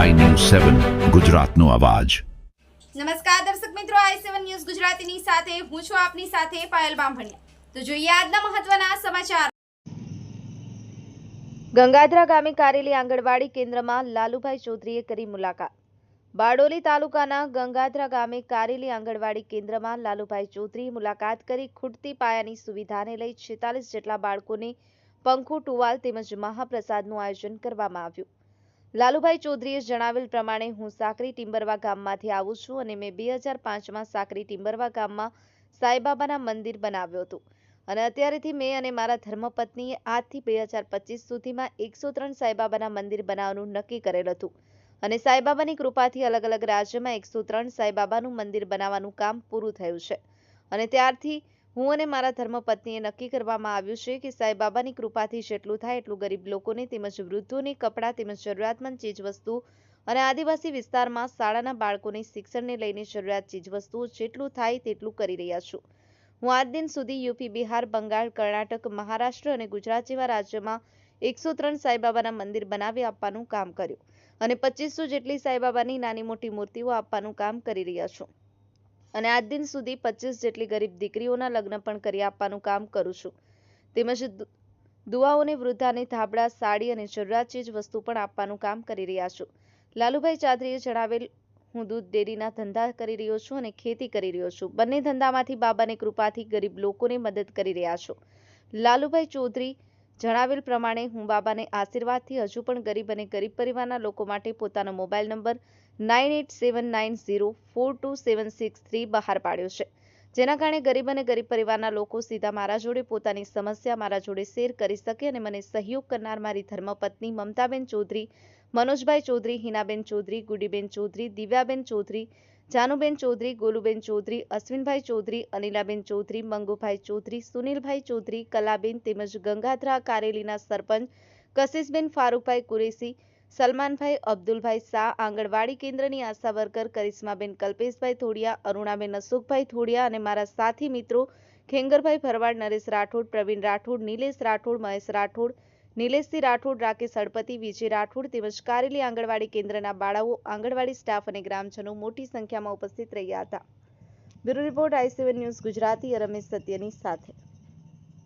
સેવન ગુજરાતનો અવાજ. નમસ્કાર દર્શક મિત્રો આઈ સેવન ન્યૂઝ ગુજરાતીની સાથે હું છું આપની સાથે પાયલ બામભણિયા. તો જોઈએ આજના મહત્વના સમાચાર. ગંગાધરા ગામે કારેલી આંગણવાડી કેન્દ્રમાં લાલુભાઈ ચૌધરીએ કરી મુલાકાત. બારડોલી તાલુકાના ગંગાધરા ગામે કારેલી આંગણવાડી કેન્દ્રમાં લાલુભાઈ ચૌધરીએ મુલાકાત કરી ખૂટતી પાયાની સુવિધાને લઈ છેતાલીસ જેટલા બાળકોને પંખો ટુવાલ તેમજ મહાપ્રસાદનું આયોજન કરવામાં આવ્યું. લાલુભાઈ ચૌધરીએ જણાવેલ પ્રમાણે હું સાકરી ટિંબરવા ગામમાંથી આવું છું અને મેં બે હજાર પાંચમાં સાકરી ટિંબરવા ગામમાં સાંઈબાબાના મંદિર બનાવ્યું હતું. અને અત્યારેથી મેં અને મારા ધર્મપત્નીએ આજથી બે હજાર પચીસ સુધીમાં એકસો ત્રણ સાંઈબાબાના મંદિર બનાવવાનું નક્કી કરેલ હતું. અને સાંઈબાબાની કૃપાથી અલગ અલગ રાજ્યમાં એકસો ત્રણ સાંઈબાબાનું મંદિર બનાવવાનું કામ પૂરું થયું છે. અને ત્યારથી હું અને મારા ધર્મપત્નીએ નક્કી કરવામાં આવ્યું છે કે સાંઈબાબાની કૃપાથી જેટલું થાય એટલું ગરીબ લોકોને તેમજ વૃદ્ધોને કપડાં તેમજ જરૂરિયાતમંદ ચીજવસ્તુ અને આદિવાસી વિસ્તારમાં શાળાના બાળકોને શિક્ષણને લઈને જરૂરિયાત ચીજવસ્તુઓ જેટલું થાય તેટલું કરી રહ્યા છું. હું આજ દિન સુધી યુપી, બિહાર, બંગાળ, કર્ણાટક, મહારાષ્ટ્ર અને ગુજરાત જેવા રાજ્યોમાં એકસો ત્રણ સાંઈબાબાના મંદિર બનાવી આપવાનું કામ કર્યું અને પચીસો જેટલી સાંઈબાબાની નાની મોટી મૂર્તિઓ આપવાનું કામ કરી રહ્યા છું. અને આજ દિન સુધી પચીસ જેટલી ગરીબ દીકરીઓના લગ્ન પણ કરી આપવાનું કામ કરું છું. તેમજ દુઆઓને વૃદ્ધાને ધાબળા સાડી અને જરૂરિયાત ચીજ વસ્તુ પણ આપવાનું કામ કરી રહ્યા છું. લાલુભાઈ ચાદરીએ જણાવેલ હું દૂધ ડેરીના ધંધા કરી રહ્યો છું અને ખેતી કરી રહ્યો છું. બંને ધંધામાંથી બાબાની કૃપાથી ગરીબ લોકોને મદદ કરી રહ્યા છું. લાલુભાઈ ચૌધરી જણાવેલ પ્રમાણે હું બાબાને આશીર્વાદથી હજુ પણ ગરીબ અને ગરીબ પરિવારના લોકો માટે પોતાનો mobile number nine eight seven nine zero four two seven six three બહાર પાડ્યો છે. જેના કારણે ગરીબ અને ગરીબ પરિવારના લોકો સીધા મારા જોડે પોતાની સમસ્યા મારા જોડે શેર કરી શકે અને મને સહયોગ કરનાર મારી ધર્મપત્ની મમતાબેન ચૌધરી, મનોજભાઈ ચૌધરી, હિનાબેન ચૌધરી, ગુડીબેન ચૌધરી, દિવ્યાબેન ચૌધરી, જાનુબેન ચૌધરી, ગોલુબેન ચૌધરી, અશ્વિનભાઈ ચૌધરી, અનિલાબેન ચૌધરી, મંગુભાઈ ચૌધરી, સુનિલભાઈ ચૌધરી, કલાબેન તેમજ ગંગાધરા કારેલીના સરપંચ, કશિશબેન ફારૂકભાઈ કુરેશી સલમાનભાઈ, અબ્દુલભાઈ શાહ, આંગણવાડી કેન્દ્રની આશા વર્કર કરિશ્માબેન કલ્પેશભાઈ થોડિયા, અરુણાબેન અશોકભાઈ થોડિયા અને મારા સાથી મિત્રો ખેંગરભાઈ ભરવાડ, નરેશ રાઠોડ, પ્રવીણ રાઠોડ, નિલેશ રાઠોડ, મહેશ રાઠોડ, નિલેશસિંહ રાઠોડ, રાકેશ અડપતિ વિજય રાઠોડ તેમજ કારેલી આંગણવાડી કેન્દ્રના બાળાઓ, આંગણવાડી સ્ટાફ અને ગ્રામજનો મોટી સંખ્યામાં ઉપસ્થિત રહ્યા હતા. Bureau report I news Gujarati Ramesh સત્યની સાથે.